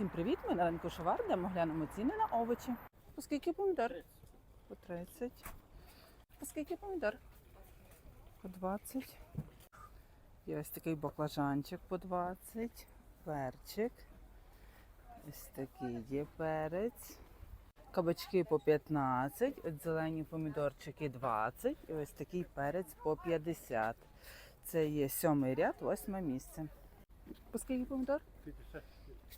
Всім привіт! Ми на ринку Шовар, де ми глянемо ціни на овочі. По скільки помідор? По 30. По скільки помідор? По 20. Є ось такий баклажанчик по 20. Перчик. Ось такий є перець. Кабачки по 15, от зелені помідорчики 20 і ось такий перець по 50. Це є сьомий ряд, восьме місце. По скільки помідор?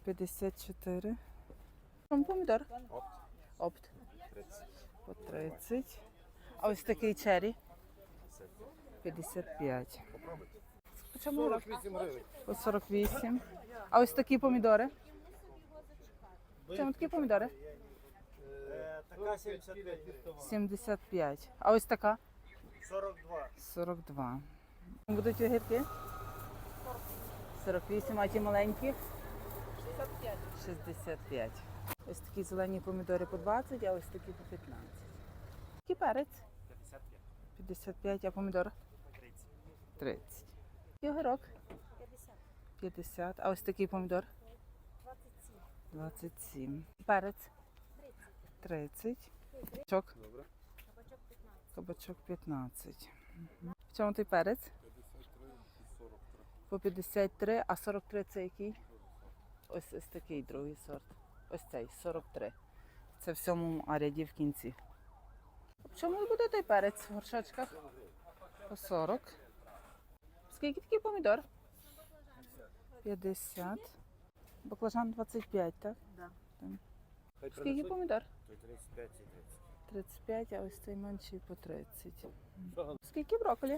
54. Чому помідор? Опт. По 30. А ось такий чері? 55. По чому урок? 48 гривень. По 48. А ось такі помідори? По Чому такі помідори? Е, Така 75. 75. А ось така? 42. 42. Будуть огірки? 48, а ті маленькі? 65. 65. Ось такі зелені помідори по 20, а ось такі по 15. Який перець? 55. 55, а помідор? 30. 30. І огірок? 50, 50. А ось такий помідор? 27, 27. Перець? 30. Чок? Добре. кабачок 15, Кабачок 15. Мгм. В чому той перець? 43 По 53, а 43 це який? Ось ось такий другий сорт. Ось цей 43. Це в сьомому а ряді в кінці. В чому буде той перець в горшочках? По 40. Скільки такий помідор? 50. Баклажан 25, так? Да. Скільки помідор? 35 і 30. 35, а ось цей менший по 30. Скільки брокколі?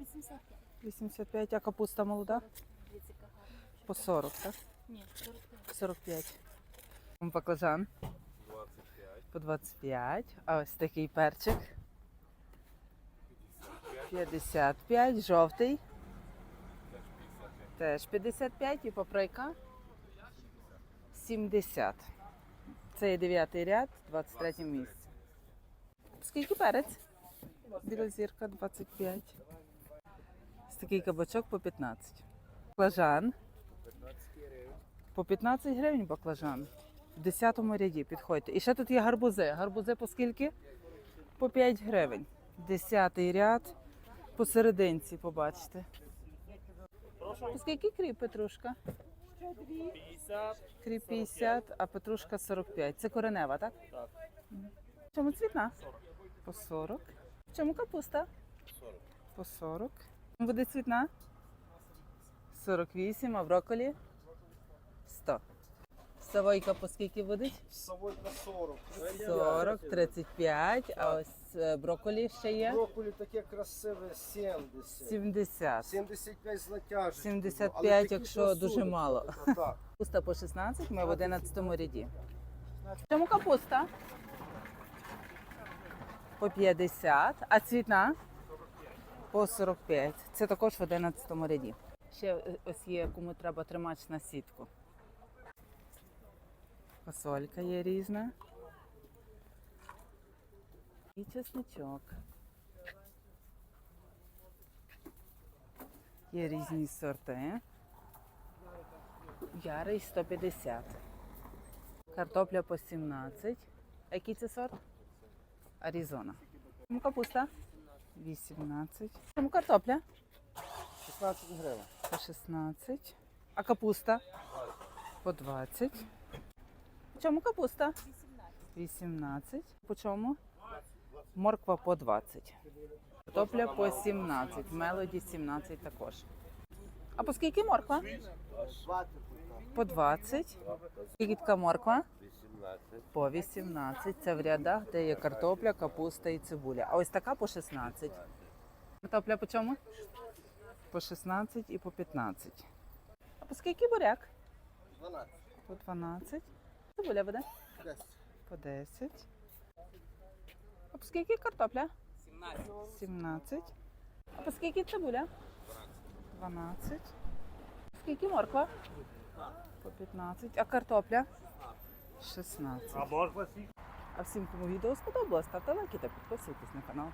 85, 85, а капуста молода? По 40, так? Ні, 45. 45. Баклажан 25. по 25. А ось такий перчик. 55. Жовтий. Теж 55. І паприка 70. Це є 9 ряд, 23 місце. Скільки перець? Білозірка 25. Такий кабачок по 15. Баклажан по 15 гривень баклажан. В 10 ряді підходьте. І ще тут є гарбузи. Гарбузи по скільки? По 5 гривень. 10 ряд посерединці, побачите. По скільки кріп петрушка? Кріп 50, а петрушка 45. Це коренева, так? Так. Чому цвітна? По 40. В Чому капуста? 40. По 40. Буде цвітна? 48, а брокколі? 100. Савойка по скільки буде? Савойка 40. 40, 35, а ось е, брокколі ще є? Брокколі таке красиве 70. 70. 75 злотяжить. 75, якщо дуже мало. Так. Капуста по 16, ми в 11 ряді. Чому капуста? По 50, а цвітна? По 45. Це також в 11 ряді. Ще ось є, кому треба тримач на сітку. Фасолька є різна. І чесничок. Є різні сорти. Ярий 150. Картопля по 17. А який це сорт? Аризона. Капуста? 18. Чому картопля? 16 гривень. По 16. А капуста? По 20. По чому капуста? 18. По чому? Морква по 20. Картопля по 17. Мелоді 17 також. А по скільки морква? 20. По 20. Скільки така морква? 18. По 18. Це в рядах, де є картопля, капуста і цибуля. А ось така по 16. Картопля по чому? По 16 і по 15. А по скільки буряк? 12. По 12. Цибуля буде? 10. По 10. А по скільки картопля? 17. А по скільки цибуля? 12. Скільки морква? По 15. А картопля? 16. А? Всім, кому відео сподобалось, ставте лайки та підписуйтесь на канал.